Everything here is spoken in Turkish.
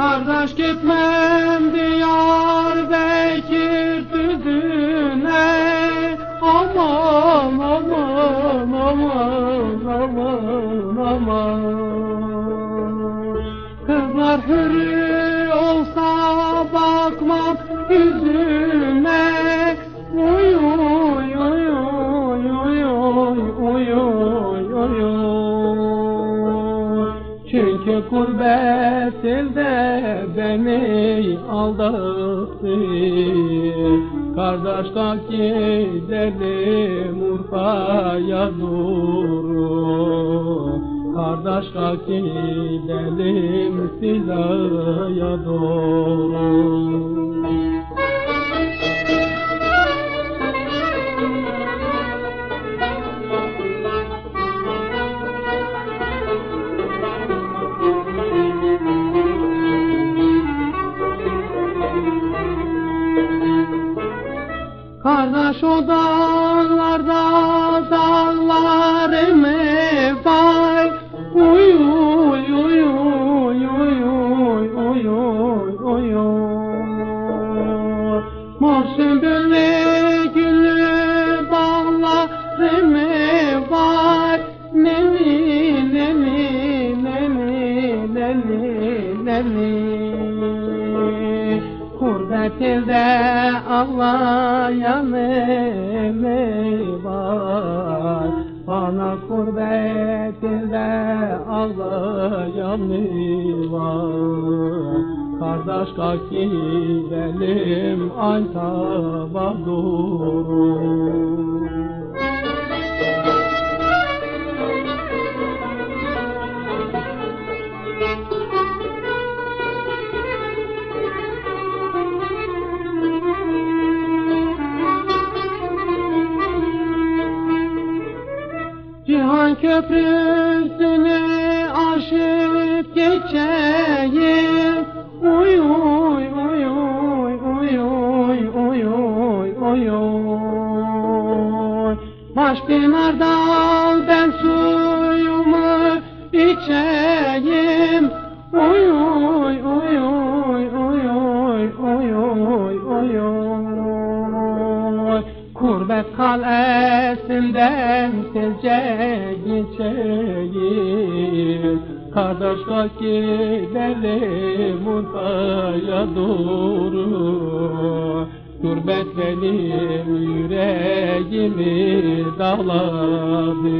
Kardeş gitmem diyar Bekir düzüne. Aman aman aman gurbet elde beni aldattı. Kardeş kalk gidelim Urfa'ya doğru. Kardeş kalk gidelim Sila'ya doğru Kardeş o dağlarda dağlarım var Uy uy uy uy uy uy uy uy uy uy. Mor sümbüllü güllü bağlarım var Neni neni neni neni neni Gurbet elde ağlayan ele var. Bana gurbet elde ağlayan ele var. Kardeş kalk gidelim Antaba doğru Cihan köprüsünü aşıp geçeyim. Uy uy uy uy uy uy uy uy uy uy. Baş pınardan ben suyumu içeyim. Uy uy uy uy Kurbet kalesinden tezce geçeyim. Kardeş kalk gidelim Urfa'ya doğru. Gurbet benim yüreğimi dağladı